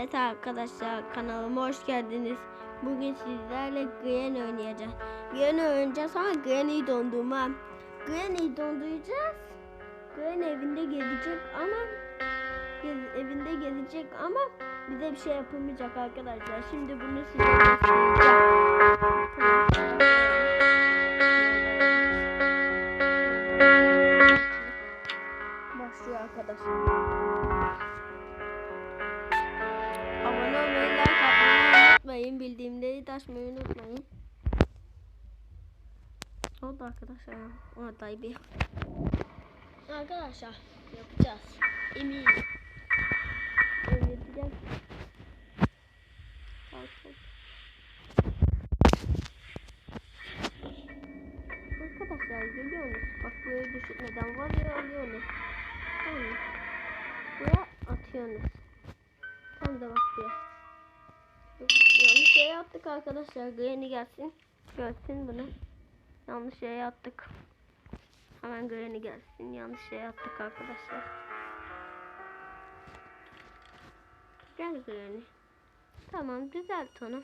Evet arkadaşlar kanalıma hoş geldiniz. Bugün sizlerle Granny oynayacağız. Granny oynayacağız ama Granny'yi dondurma. Granny'yi donduracağız. Granny evinde gelecek ama gez- evinde gelecek ama bize bir şey yapamayacak arkadaşlar. Şimdi bunu size göstereceğim. Başlıyor arkadaşlar. De açmayı unutmayın. Ne oldu arkadaşlar? Ona da bir. Arkadaşlar yapacağız. Eminim. Öğreteceğiz. Kalkın. Arkadaşlar görüyorsunuz. Bak böyle düşürmeden var ya alıyorsunuz. Tamam? Buraya atıyorsunuz. Tam da bak buraya. Yere attık arkadaşlar. Granny gelsin. Görsün bunu. Yanlış yere attık. Hemen Granny gelsin. Yanlış yere attık arkadaşlar. Gel Granny. Tamam düzelt onu.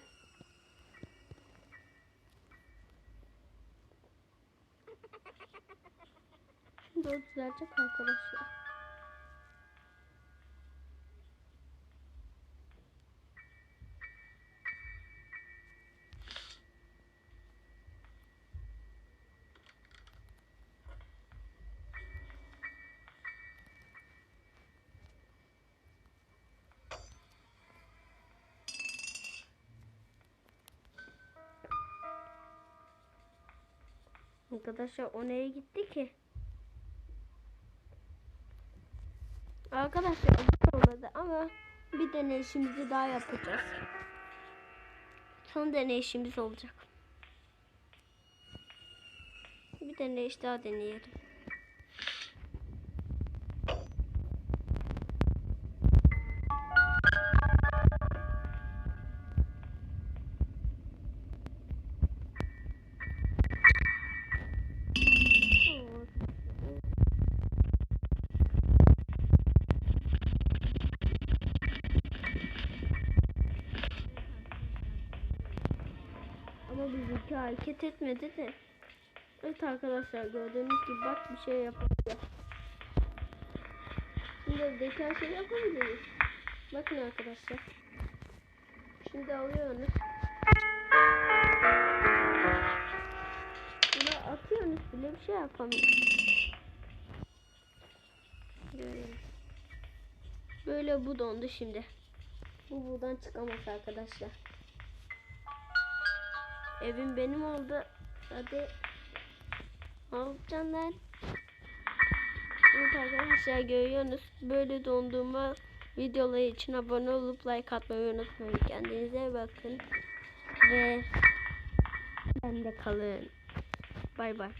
Şimdi o düzelecek arkadaşlar. Arkadaşlar o nereye gitti ki? Arkadaşlar olmadı ama bir deneyişimizi daha yapacağız. Son deneyişimiz olacak. Bir deneyiş daha deneyelim. Ama bizimki hareket etmedi de. Evet arkadaşlar gördüğünüz gibi bak bir şey yapabiliyor. Şimdi evdeki her şeyi yapabiliriz. Bakın arkadaşlar. Şimdi alıyorsunuz. Bunu atıyorsunuz bile bir şey yapamıyor. Böyle. Böyle bu dondu şimdi. Bu buradan çıkamaz arkadaşlar. Evim benim oldu. Hadi. Ne yapacaksın lan? Evet arkadaşlar görüyorsunuz. Böyle dondurma videoları için abone olup like atmayı unutmayın. Kendinize bakın. Ve bende kalın. Bay bay.